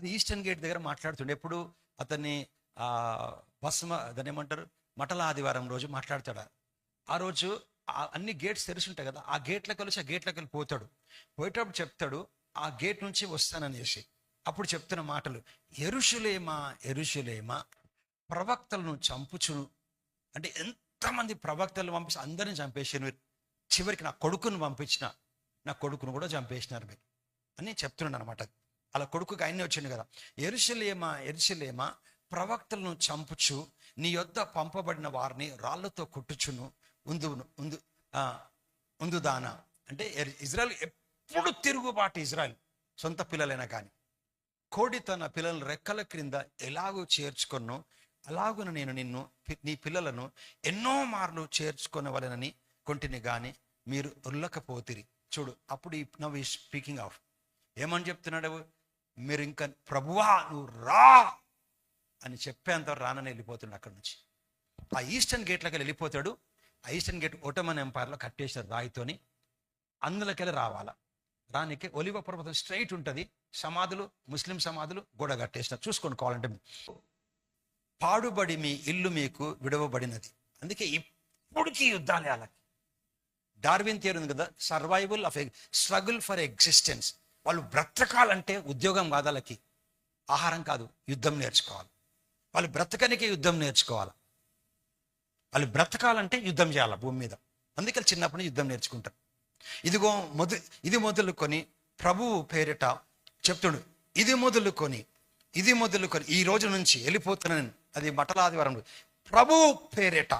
అది eastern gate దగ్గర మాట్లాడుతుండే. ఎప్పుడు అతన్ని ఆ భస్మ దాన్ని ఏమంటారు? మటల ఆదివారం రోజు మాట్లాడతాడు. ఆ రోజు అన్ని గేట్స్ తెరిచి ఉంటాయి కదా ఆ గేట్లకు కలిసి ఆ గేట్లకు వెళ్ళి పోతాడు. పోయేటప్పుడు చెప్తాడు ఆ గేట్ నుంచి వస్తాననేసి అప్పుడు చెప్తున్న మాటలు ఎరుషులేమా ఎరుషులేమా ప్రవక్తలను చంపుచును. అంటే ఎంతమంది ప్రవక్తలు పంపించి అందరిని చంపేసారు మీరు. చివరికి నా కొడుకును పంపించిన నా కొడుకును కూడా చంపేసినారు మీరు. అని చెప్తున్నాను అనమాట అలా కొడుకుకి ఆయనే వచ్చింది కదా. ఎరుసలేమా ఎరుసలేమా ప్రవక్తలను చంపుచు నీ యొద్ద పంపబడిన వారిని రాళ్ళతో కొట్టుచును ఉందు ఉందు దానా ఉందుదానా? అంటే ఇజ్రాయల్ ఎప్పుడు తిరుగుబాటు ఇజ్రాయల్ సొంత పిల్లలైనా కానీ. కోడి తన పిల్లలను రెక్కల క్రింద ఎలాగో చేర్చుకొను అలాగున నేను నిన్ను నీ పిల్లలను ఎన్నో మార్లు చేర్చుకొనవలెనని కొంటిని కానీ మీరు ఉల్లకపోతిరి చూడు అప్పుడు నవ్ ఈ స్పీకింగ్ ఆఫ్. ఏమని చెప్తున్నాడు? మీరు ఇంకా ప్రభువా నువ్వు రా అని చెప్పేంత రానని వెళ్ళిపోతున్నాడు అక్కడి నుంచి. ఆ ఈస్టర్న్ గేట్లోకి వెళ్ళిపోతాడు. ఆ ఈస్టర్న్ గేట్ ఓటమన్ ఎంపైర్లో కట్టేశారు రాయితోని. అందులోకెళ్ళి రావాలా. రానికి ఒలివ పర్వతం స్ట్రైట్ ఉంటుంది. సమాధులు ముస్లిం సమాధులు గోడ కట్టేసినారు. చూసుకోండి కావాలంటే పాడుబడి మీ ఇల్లు మీకు విడవబడినది. అందుకే ఇప్పటికీ యుద్ధాలే వాళ్ళకి డార్విన్ థియరీ ఉంది కదా survival of a struggle for existence వాళ్ళు బ్రతకాలంటే ఉద్యోగం కాదు వాళ్ళకి ఆహారం కాదు యుద్ధం నేర్చుకోవాలి. వాళ్ళు బ్రతకనికి యుద్ధం నేర్చుకోవాలి. వాళ్ళు బ్రతకాలంటే యుద్ధం చేయాలి భూమి మీద. అందుకే చిన్నప్పటి నుంచి యుద్ధం నేర్చుకుంటారు. ఇదిగో మొద ఇది మొదలుకొని ప్రభువు పేరిట చెప్తుడు ఇది మొదలుకొని ఇది మొదలుకొని ఈ రోజు నుంచి వెళ్ళిపోతున్నాను అది మటలాదివారం రోజు. ప్రభువు పేరిట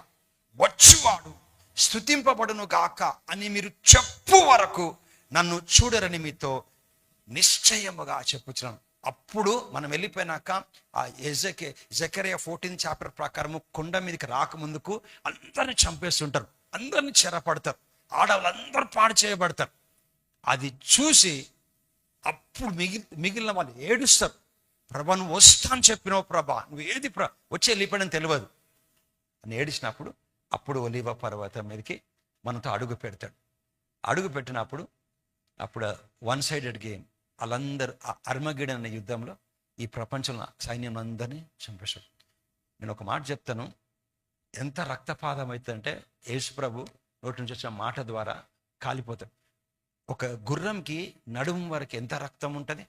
వచ్చువాడు స్థుతింపబడును గాక అని మీరు చెప్పు వరకు నన్ను చూడరని మీతో నిశ్చయముగా చెప్పుచున్నాను అప్పుడు మనం వెళ్ళిపోయినాక ఆ ఎజకే జకరియా ఫోర్టీన్ చాప్టర్ ప్రకారము కొండ మీదకి రాకముందుకు అందరిని చంపేస్తుంటారు. అందరిని చెరపడతారు. ఆడవాళ్ళందరూ పాడు చేయబడతారు. అది చూసి అప్పుడు మిగిలి మిగిలిన వాళ్ళు ఏడుస్తారు. ప్రభా నువ్వు వస్తా అని చెప్పినావు ప్రభా. నువ్వు ఏది ప్ర వచ్చి వెళ్ళిపోయాడని తెలియదు. అని ఏడిచినప్పుడు అప్పుడు ఒలివ పర్వతం మీదకి మనతో అడుగు పెడతాడు. అడుగు పెట్టినప్పుడు అప్పుడు వన్ సైడెడ్ గేమ్ వాళ్ళందరూ ఆ అనే యుద్ధంలో ఈ ప్రపంచంలో సైన్యం అందరినీ చంపేశాడు. నేను ఒక మాట చెప్తాను. ఎంత రక్తపాతం అవుతుందంటే యేసు ప్రభు నోటి నుంచి వచ్చిన మాట ద్వారా కాలిపోతాడు. ఒక గుర్రంకి నడుము వరకు ఎంత రక్తం ఉంటుంది?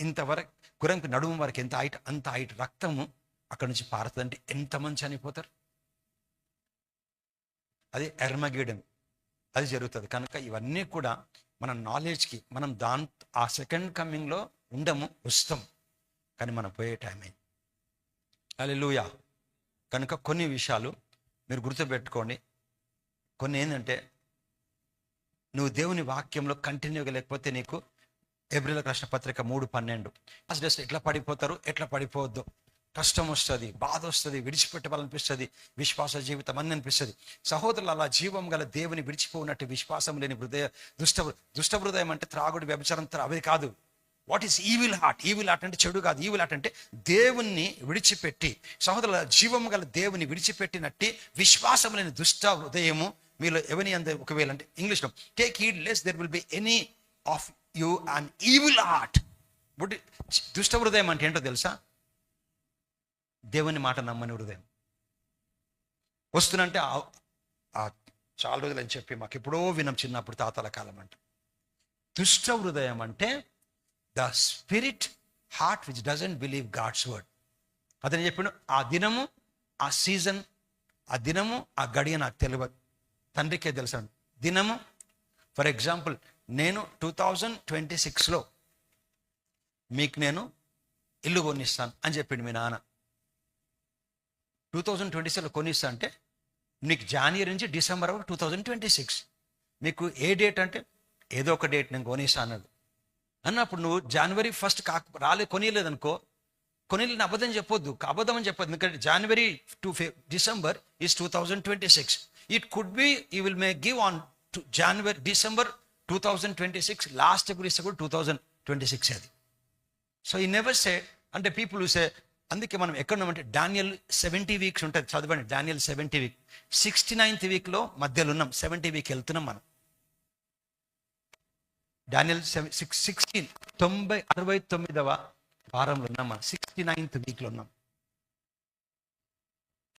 ఇంతవరకు గుర్రంకి నడుము వరకు ఎంత హైట్ అంత హైట్ రక్తము అక్కడి నుంచి పారుతుందంటే ఎంతమంది చనిపోతారు? అది ఎర్మగీడం అది జరుగుతుంది. కనుక ఇవన్నీ కూడా మన నాలెడ్జ్కి మనం దాని ఆ సెకండ్ కమ్మింగ్లో ఉండము వస్తాం. కానీ మనం పోయే టైం అయింది అది కనుక కొన్ని విషయాలు మీరు గుర్తుపెట్టుకోండి. కొన్ని ఏంటంటే నువ్వు దేవుని వాక్యంలో కంటిన్యూగా లేకపోతే నీకు ఏప్రిల్ కృష్ణ పత్రిక మూడు పన్నెండు. జస్ట్ ఎట్లా పడిపోతారు? ఎట్లా పడిపోవద్దు? కష్టం వస్తుంది బాధ వస్తుంది విడిచిపెట్టవాలనిపిస్తుంది విశ్వాస జీవితం అని అనిపిస్తుంది. సహోదరులు అలా జీవం గల దేవుని విడిచిపోనట్టు విశ్వాసం లేని హృదయ దుష్ట దుష్ట హృదయం అంటే త్రాగుడు వ్యభిచారం త్రా- అవి కాదు. What is evil heart evil heart అంటే చెడు కాదు. ఈవిల్ హార్ట్ అంటే దేవుణ్ణి విడిచిపెట్టి సహోదరుల జీవం గల దేవుని విడిచిపెట్టినట్టి విశ్వాసం లేని దుష్ట హృదయము మీలో ఎవని అంద ఒకవేళ అంటే ఇంగ్లీష్లో take heed less there will be any of you and evil heart but దుష్ట హృదయం అంటే ఏంటో తెలుసా? దేవుని మాట నమ్మని హృదయం. వస్తున్నంటే ఆ చాలా రోజులు అని చెప్పి మాకు ఎప్పుడో వినం చిన్నప్పుడు తాతల కాలం అంట. దుష్ట హృదయం అంటే the spirit heart which doesn't believe God's word. అతను చెప్పిన ఆ దినము ఆ సీజన్ ఆ దినము ఆ గడియ నాకు తెలియదు. తండ్రికే తెలుసాను దినము ఫర్ ఎగ్జాంపుల్ నేను టూ థౌజండ్ ట్వంటీ సిక్స్లో మీకు నేను ఇల్లు కొనిస్తాను అని చెప్పిండు మీ నాన్న. టూ థౌజండ్ ట్వంటీ సిక్స్లో కొనిస్తా అంటే నీకు జనవరి నుంచి డిసెంబర్ వరకు టూ థౌజండ్ ట్వంటీ సిక్స్ మీకు ఏ డేట్ అంటే ఏదో ఒక డేట్ నేను కొనిస్తా అన్నాడు. అన్నప్పుడు నువ్వు జనవరి ఫస్ట్ కాక రాలే కొనియలేదనుకో కొనిలేని అబద్ధం చెప్పొద్దు. అబద్ధం అని చెప్పొద్దు. ఎందుకంటే January to December is two thousand twenty six it could be you will may give on January December two thousand twenty six last కూడా కూడా టూ థౌజండ్ ట్వంటీ సిక్స్ అది. సో ఈ నెవర్ సే అంటే పీపుల్ సే అందుకే మనం ఎక్కడ ఉన్నామంటే Daniel seventy weeks ఉంటుంది. చదవండి. Daniel seventy week. Sixty ninth వీక్లో మధ్యలో ఉన్నాం. సెవెంటీ వీక్ వెళ్తున్నాం మనం. డానియల్ సిక్స్ సిక్స్టీన్ తొంభై అరవై తొమ్మిదవ వారంలో ఉన్నాం మనం. సిక్స్టీ నైన్త్ వీక్లో ఉన్నాం.